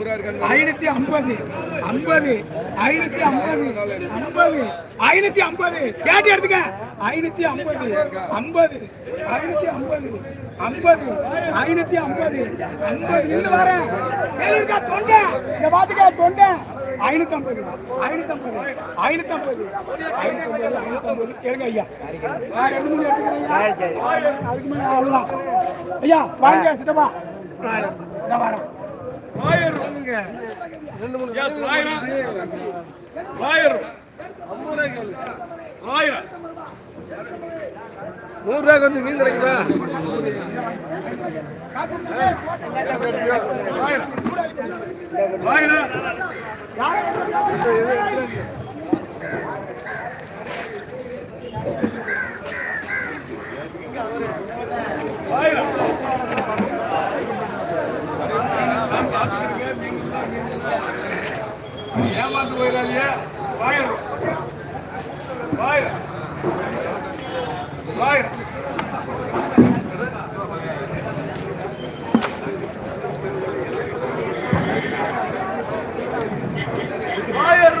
ஐநூத்தி ஐம்பது ஐம்பது ஐநூத்தி ஐம்பது ஐம்பது ஐநூத்தி ஐம்பது. கேட்டு எடுத்துக்க. ஐநூத்தி ஐம்பது ஐம்பது ஐநூத்தி ஐம்பது ஐம்பது ஐநூத்தி ஐம்பது ஐம்பது. நின்று வரேன் இருக்கா தொண்டை. இந்த பாத்துக்க தொண்டை. ஐநூத்தி ஐம்பது ஐநூத்தி ஐம்பது ஐநூத்தி ஐம்பது ஐநூத்தி ஐம்பது ஐநூத்தி ஐம்பது. கேளுங்க ஐயா. நான் ரெண்டு மூணு எடுத்துக்கிறேன். அதுக்கு மேல ஐயா வாங்க சித்தப்பா. ஆயிரம் ஆயிரம் நூறு ரூபாய்க்கு வந்து மீன் கிடைக்குமா ஏமாந்து போயிடாதீங்க வாயிரும் வாயிரும் வாயிரும் ஆயிரம்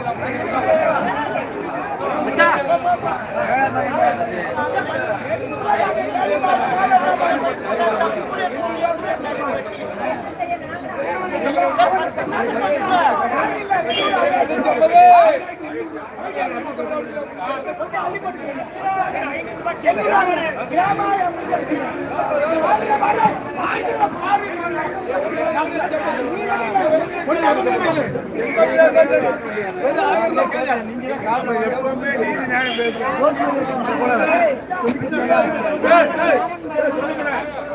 Thank you.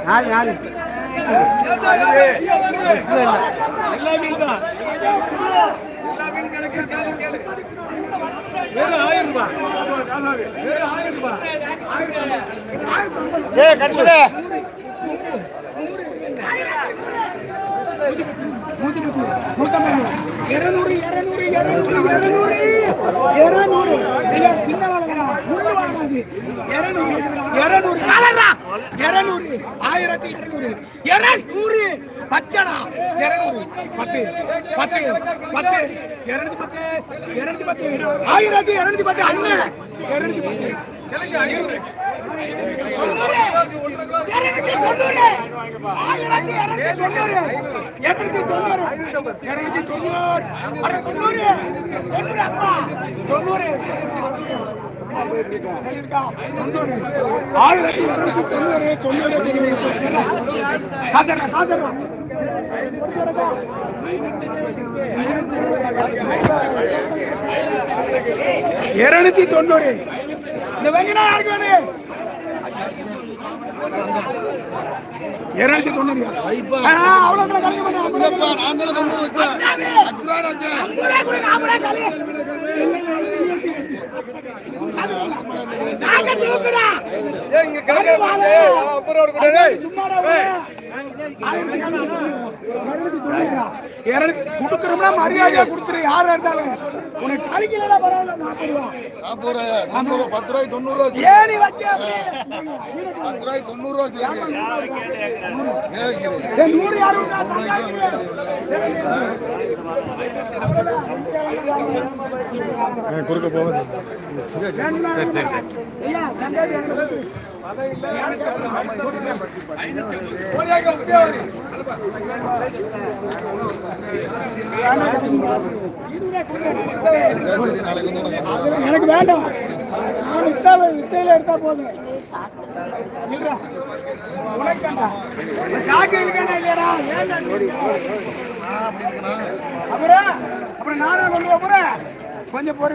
ஏய் சாலை எல்லா மீன் தான் எல்லா மீன் கேளு கேளு வெறும் ஆயிரம் ரூபாய். வெறும் ஆயிரம் ரூபாய் இருநூறு இருநூறு இருநூறு இருநூறு. இருநூறு. ஐயா சின்ன முள்ளு வாழாது இருநூறு இருநூறு. காலடா இருநூறு. ஆயிரத்தி இருநூறு. இருநூறு. பச்சடா. இருநூறு. பத்து. பத்து. பத்து. இருநூத்தி பத்து. இருநூத்தி பத்து. ஆயிரத்தி இருநூத்தி பத்து. அண்ணன் இருநூத்தி பத்து. ஆயிரத்தி இருநூத்தி தொண்ணூறு தொண்ணூறு காசர்ரா காசர்ரா இருநூத்தி தொண்ணூறு. இந்த வெங்கடா யாருக்கு வேணும் இருநூத்தி தொண்ணூறு அவ்வளவு கூட கழிக்க மாட்டேன். சும்மாடா கொடுக்கறோம்னா மரியாதையா கொடுத்துரு. யாரா இருந்தாலும். உனக்கு கழிக்கலடா பரவாயில்ல நாற்பது ரூபா நாற்பது ரூபாய் தொண்ணூறு பத்து ரூபாய்க்கு தொண்ணூறு ரூபா அப்படியே. பத்து ரூபாய்க்கு தொண்ணூறு ரூபா ஏன் நூறு யாரும். குறுக்க போகுது சரி ஐயா, சங்காத்தி எனக்கு வேண்டாம். நான் வித்தா வித்தையில எடுத்தா போதும். இல்லடா. உனக்கு சாக்கு அப்படி அப்புறம் அப்புறம் நானா கொண்டு போறேன்? கொஞ்சம் பொறு